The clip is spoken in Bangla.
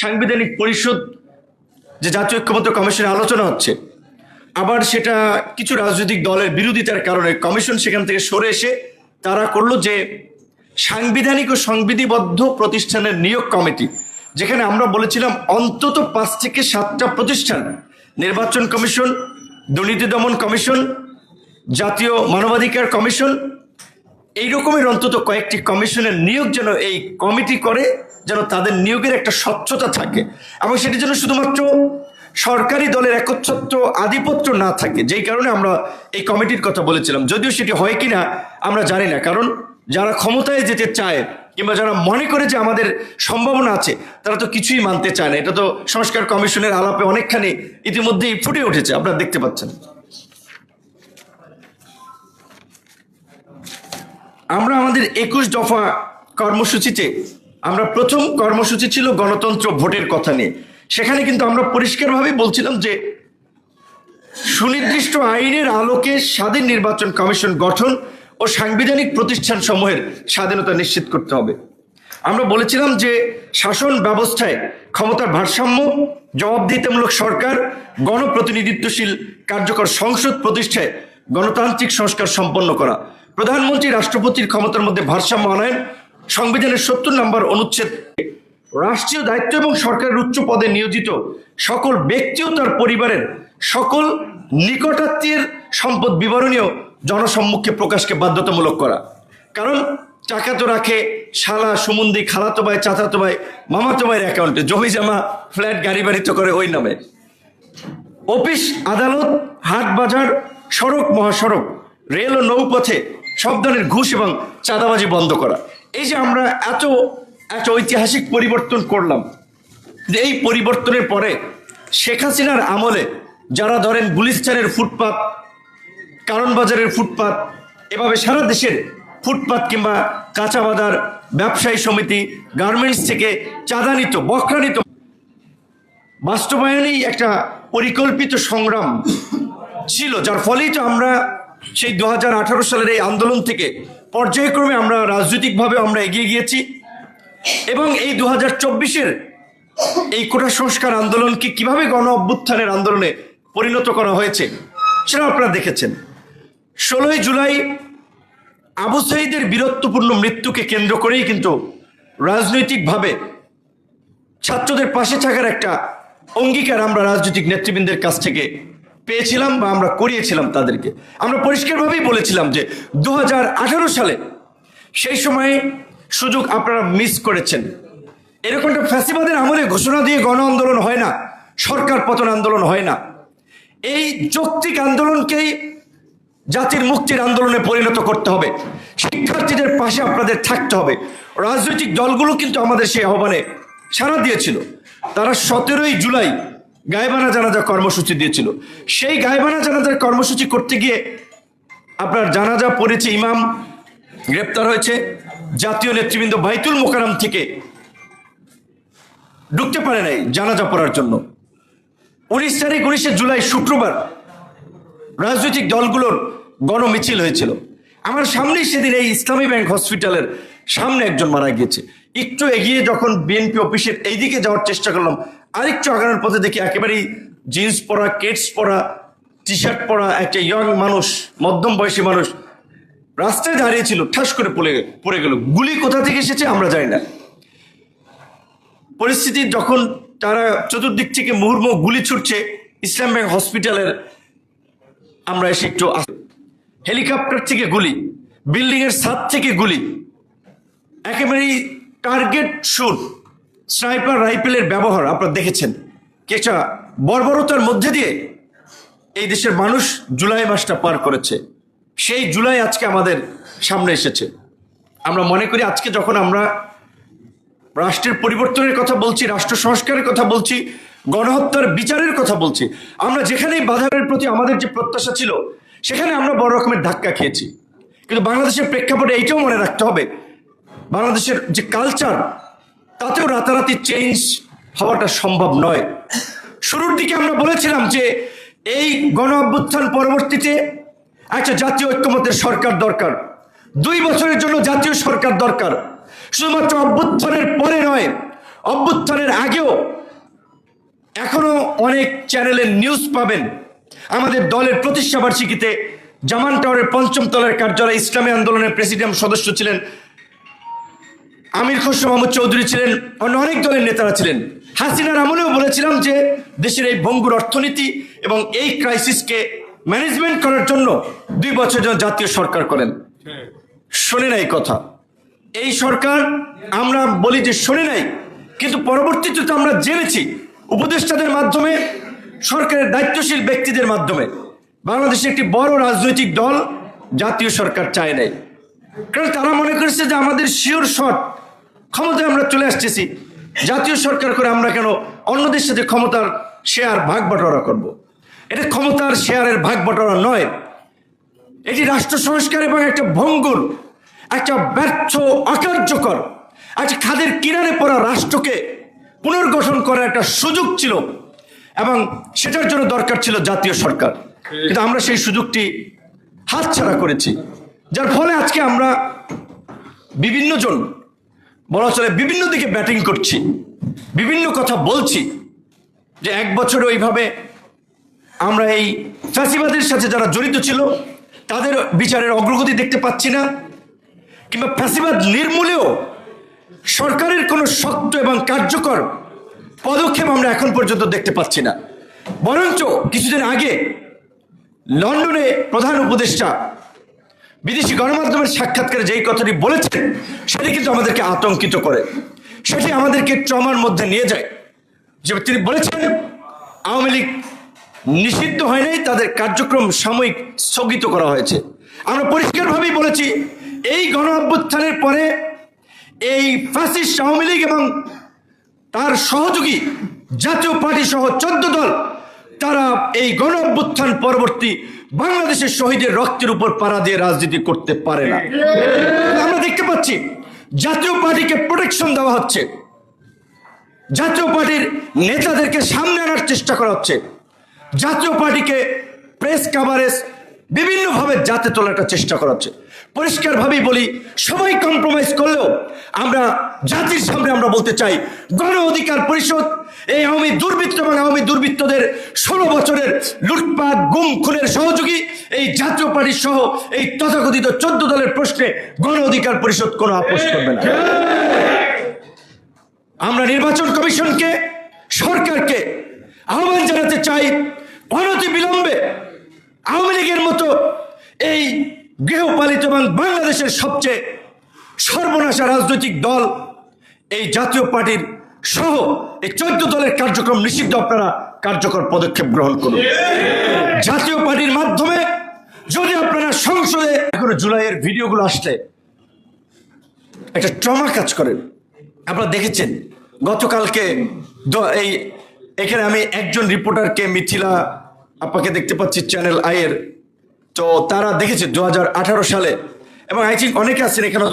সাংবিধানিক পরিষদ যে জাতীয় ঐক্যমত্য কমিশনে আলোচনা হচ্ছে, আবার সেটা কিছু রাজনৈতিক দলের বিরোধিতার কারণে কমিশন সেখান থেকে সরে এসে তারা করল যে সাংবিধানিক ও সংবিধিবদ্ধ প্রতিষ্ঠানের নিয়োগ কমিটি, যেখানে আমরা বলেছিলাম অন্তত পাঁচ থেকে সাতটা প্রতিষ্ঠান, নির্বাচন কমিশন, দুর্নীতি দমন কমিশন, জাতীয় মানবাধিকার কমিশন এই রকমের অন্তত কয়েকটি কমিশনের নিয়োগ যেন এই কমিটি করে যেন তাদের নিয়োগের একটা স্বচ্ছতা থাকে এবং সেটি যেন শুধুমাত্র সরকারি দলের একচ্ছত্র আধিপত্য না থাকে। যেই কারণে আমরা এই কমিটির কথা বলেছিলাম। যদিও সেটি হয় কিনা আমরা জানি না। কারণ যারা ক্ষমতায় যেতে চায় কিংবা যারা মনে করে যে আমাদের সম্ভাবনা আছে, তারা তো কিছুই মানতে চায় না। এটা তো সংস্কার কমিশনের আলাপে অনেকখানি ইতিমধ্যেই ফুটে উঠেছে। আপনারা দেখতে পাচ্ছেন। আমরা আমাদের একুশ দফা কর্মসূচিতে আমরা প্রথম কর্মসূচি ছিল গণতন্ত্র ভোটের কথা নিয়ে। সেখানে কিন্তু আমরা পরিষ্কারভাবে বলছিলাম যে সুনির্দিষ্ট আইনের আলোকে স্বাধীন নির্বাচন কমিশন গঠন ও সাংবিধানিক প্রতিষ্ঠান সমূহের স্বাধীনতা নিশ্চিত করতে হবে। আমরা বলেছিলাম যে শাসন ব্যবস্থায় ক্ষমতার ভারসাম্য, জবাবদিহিতামূলক সরকার, গণপ্রতিনিধিত্বশীল কার্যকর সংসদ প্রতিষ্ঠায় গণতান্ত্রিক সংস্কার সম্পন্ন করা, প্রধানমন্ত্রী, রাষ্ট্রপতির ক্ষমতার মধ্যে ভারসাম্য আনায়ন সংবিধানের সত্তর নম্বর অনুচ্ছেদ রাষ্ট্রীয় দায়িত্ব এবং সরকারের উচ্চ পদে নিয়োজিত সকল ব্যক্তি ও তার পরিবারের সকল নিকটাত্মীয়ের সম্পদ বিবরণীয় জনসম্মুখে প্রকাশকে বাধ্যতামূলক করা। কারণ টাকা তো রাখে শালা সুমন্দি, খালাতো ভাই, চাচাতো ভাই, মামাতো ভাইয়ের অ্যাকাউন্টে। জমি জমা, ফ্ল্যাট, গাড়ি বাড়ি তো করে ওই নামে। অফিস, আদালত, হাট বাজার, সড়ক, মহাসড়ক, রেল ও নৌপথে সব ধরনের ঘুষ এবং চাঁদাবাজি বন্ধ করা। এই যে আমরা এত এত ঐতিহাসিক পরিবর্তন করলাম, যে এই পরিবর্তনের পরে শেখ হাসিনার আমলে যারা ধরেন গুলিস্তানের ফুটপাত কারণ বাজারের ফুটপাত, এভাবে সারা দেশের ফুটপাত কিংবা কাঁচা বাজার ব্যবসায়ী সমিতি, গার্মেন্টস থেকে চাঁদা নিত বকরা নিত বাস্তবায়নেই একটা পরিকল্পিত সংগ্রাম ছিল, যার ফলেই তো আমরা সেই দুহাজার আঠারো সালের এই আন্দোলন থেকে পর্যায়ক্রমে আমরা রাজনৈতিকভাবে আমরা এগিয়ে গিয়েছি। এবং এই দু হাজার এই কোটা সংস্কার আন্দোলনকে কীভাবে গণ অভ্যুত্থানের আন্দোলনে পরিণত করা হয়েছে, সেটা আপনারা দেখেছেন। ষোলোই জুলাই আবু সাইদের বীরত্বপূর্ণ মৃত্যুকে কেন্দ্র করেই কিন্তু রাজনৈতিকভাবে ছাত্রদের পাশে থাকার একটা অঙ্গীকার আমরা রাজনৈতিক নেতৃবৃন্দের কাছ থেকে পেয়েছিলাম বা আমরা করিয়েছিলাম তাদেরকে। আমরা পরিষ্কারভাবেই বলেছিলাম যে দু হাজার আঠারো সালে সেই সময়ে সুযোগ আপনারা মিস করেছেন। এরকমটা ফ্যাসিবাদের আমলে ঘোষণা দিয়ে গণ আন্দোলন হয় না, সরকার পতন আন্দোলন হয় না। এই যৌক্তিক আন্দোলনকেই জাতির মুক্তির আন্দোলনে পরিণত করতে হবে। শিক্ষার্থীদের পাশে আপনাদের থাকতে হবে। রাজনৈতিক দলগুলো কিন্তু আমাদের সেই আহ্বানে সাড়া দিয়েছিল। তারা সতেরোই জুলাই গায়েবানা জানাজা কর্মসূচি দিয়েছিল। সেই গায়েবানা জানাজার কর্মসূচি করতে গিয়ে আপনার জানাজা পড়েছে ইমাম, গ্রেপ্তার হয়েছে। জাতীয় নেতৃবৃন্দ বাইতুল মোকারাম থেকে ঢুকতে পারে নাই জানাজা পড়ার জন্য। উনিশ তারিখ, উনিশে জুলাই শুক্রবার রাজনৈতিক দলগুলোর গণমিছিল হয়েছিল। আমার সামনেই সেদিন এই ইসলামী ব্যাংক হসপিটালের সামনে একজন মারা গিয়েছে। একটু এগিয়ে যখন বিএনপি অফিসের এইদিকে যাওয়ার চেষ্টা করলাম, আরেকটু আগানোর পথে দেখি একেবারেই জিন্স পরা কেটস পরা টি শার্ট পরা একটা ইয়ং মানুষ, মধ্যম বয়সী মানুষ রাস্তায় দাঁড়িয়েছিল ঠাস করে পড়ে পড়ে গেল। গুলি কোথা থেকে এসেছে আমরা জানি না। পরিস্থিতি যখন তারা চতুর্দিক থেকে মুহুর্মুহ গুলি ছুটছে, ইসলাম ব্যাংক হসপিটালের, আমরা এসে একটু হেলিকপ্টার থেকে গুলি বিল্ডিং এর ছাদ থেকে গুলি, একেবারেই টার্গেট শুট, স্নাইপার রাইফেলের ব্যবহার, আপনারা দেখেছেন। কেটা বর্বরতার মধ্যে দিয়ে এই দেশের মানুষ জুলাই মাসটা পার করেছে। সেই জুলাই আজকে আমাদের সামনে এসেছে। আমরা মনে করি আজকে যখন আমরা রাষ্ট্রের পরিবর্তনের কথা বলছি, রাষ্ট্র সংস্কারের কথা বলছি, গণহত্যার বিচারের কথা বলছি, আমরা যেখানেই বাধারের প্রতি আমাদের যে প্রত্যাশা ছিল, সেখানে আমরা বড় রকমের ধাক্কা খেয়েছি। কিন্তু বাংলাদেশের প্রেক্ষাপটে এইটাও মনে রাখতে হবে বাংলাদেশের যে কালচার তাতেও রাতারাতি চেঞ্জ হওয়াটা সম্ভব নয়। শুরুর দিকে আমরা বলেছিলাম যে এই গণ অভ্যুত্থান পরবর্তীতে একটা জাতীয় ঐক্যমতের সরকার দরকার। দুই বছরের জন্য জাতীয় সরকার দরকার। শুধুমাত্র অভ্যুত্থানের পরে নয়, অভ্যুত্থানের আগেও এখনও অনেক চ্যানেলের নিউজ পাবেন। আমাদের দলের প্রতিষ্ঠা বার্ষিকীতে জামান টাওয়ারের পঞ্চম তলার কার্যালয় ইসলামী আন্দোলনের প্রেসিডিয়াম সদস্য ছিলেন আমির খসরু মাহমুদ চৌধুরী ছিলেন, অন্য অনেক দলের নেতারা ছিলেন। হাসিনার আমলেও বলেছিলাম যে, দেশের এই ভঙ্গুর অর্থনীতি এবং এই ক্রাইসিসকে ম্যানেজমেন্ট করার জন্য দুই বছর জন্য জাতীয় সরকার করেন। শোনে নাই কথা। এই সরকার আমরা বলি যে শোনে নাই, কিন্তু পরবর্তীতে তো আমরা জেনেছি উপদেষ্টাদের মাধ্যমে, সরকারের দায়িত্বশীল ব্যক্তিদের মাধ্যমে। বাংলাদেশে একটি বড় রাজনৈতিক দল জাতীয় সরকার চায় নাই। কারণ তারা মনে করেছে যে আমাদের শিওর শট ক্ষমতায় আমরা চলে আসতেছি। জাতীয় সরকার করে আমরা কেন অন্যদের সাথে ক্ষমতার শেয়ার ভাগ বাটোয়ারা করব। এটা ক্ষমতার শেয়ারের ভাগ বাটোয়ারা নয়। এটি রাষ্ট্র সংস্কার এবং একটা ভঙ্গুর, একটা ব্যর্থ, অকার্যকর, একটা খাদের কিনারে পড়া রাষ্ট্রকে পুনর্গঠন করার একটা সুযোগ ছিল এবং সেটার জন্য দরকার ছিল জাতীয় সরকার। কিন্তু আমরা সেই সুযোগটি হাতছাড়া করেছি। যার ফলে আজকে আমরা বিভিন্ন জন, বলা চলে বিভিন্ন দিকে ব্যাটিং করছি, বিভিন্ন কথা বলছি, যে এক বছর ওইভাবে আমরা এই ফ্যাসিবাদের সাথে যারা জড়িত ছিল, তাদের বিচারের অগ্রগতি দেখতে পাচ্ছি না, কিংবা ফ্যাসিবাদ নির্মূলেও সরকারের কোনো শক্ত এবং কার্যকর পদক্ষেপ আমরা এখন পর্যন্ত দেখতে পাচ্ছি না। বরঞ্চ কিছুদিন আগে লন্ডনে প্রধান উপদেষ্টা বিদেশি গণমাধ্যমের সাক্ষাৎকারে যেই কথাটি বলেছেন, সেটি কিন্তু আমাদেরকে আতঙ্কিত করে। সেটি আমাদেরকে ট্রমার মধ্যে নিয়ে যায়। যে তিনি বলেছেন, আওয়ামী লীগ নিষিদ্ধ হয় নাই, তাদের কার্যক্রম সাময়িক স্থগিত করা হয়েছে। আমরা পরিষ্কারভাবেই বলেছি, এই গণ অভ্যুত্থানের পরে এই ফ্যাসিস্ট আওয়ামী লীগ এবং তার সহযোগী জাতীয় পার্টি সহ চোদ্দ দল, তারা এই গণ অভ্যুত্থান পরবর্তী বাংলাদেশের শহীদের রক্তের উপর পাড়া দিয়ে রাজনীতি করতে পারে না। আমরা দেখতে পাচ্ছি, জাতীয় পার্টিকে প্রোটেকশন দেওয়া হচ্ছে। জাতীয় পার্টির নেতাদেরকে সামনে আনার চেষ্টা করা হচ্ছে। জাতীয় পার্টিকে প্রেস কাভারেজ বিভিন্নভাবে যাতে তোলার একটা চেষ্টা করা হচ্ছে। পরিষ্কারভাবেই বলি, সবাই কম্প্রোমাইজ করলেও আমরা, জাতির সামনে আমরা বলতে চাই, গণ অধিকার পরিষদ, এই আওয়ামী দুর্বৃত্ত এবং আওয়ামী দুর্বৃত্তদের ষোলো বছরের লুটপাট, গুম, খুনের সহযোগী, এই জাতীয় পার্টি সহ এই তথাকথিত চোদ্দ দলের প্রশ্নে গণ অধিকার পরিষদ কোনো আপোষ করবে না। আমরা নির্বাচন কমিশনকে, সরকারকে আহ্বান জানাতে চাই অনতি বিলম্বে আওয়ামী লীগের মতো এই গৃহপালিত এবং বাংলাদেশের সবচেয়ে সর্বনাশা রাজনৈতিক দল, এই জাতীয় পার্টির সহ এই চোদ্দ দলের কার্যক্রম নিষিদ্ধ, আপনারা কার্যকর পদক্ষেপ গ্রহণ করুন। জাতীয় পার্টির মাধ্যমে যদি আপনারা সংসদে এখনও জুলাইয়ের ভিডিওগুলো আসলে একটা ট্রমা কাজ করে। আপনারা দেখেছেন, গতকালকে এই এখানে আমি একজন রিপোর্টারকে মিথিলা আপাকে দেখতে পাচ্ছি চ্যানেল আইয়ের তো তারা দেখেছে দু হাজার আঠারো সালে। এবং আই থিঙ্ক অনেকে আছেন এখানে।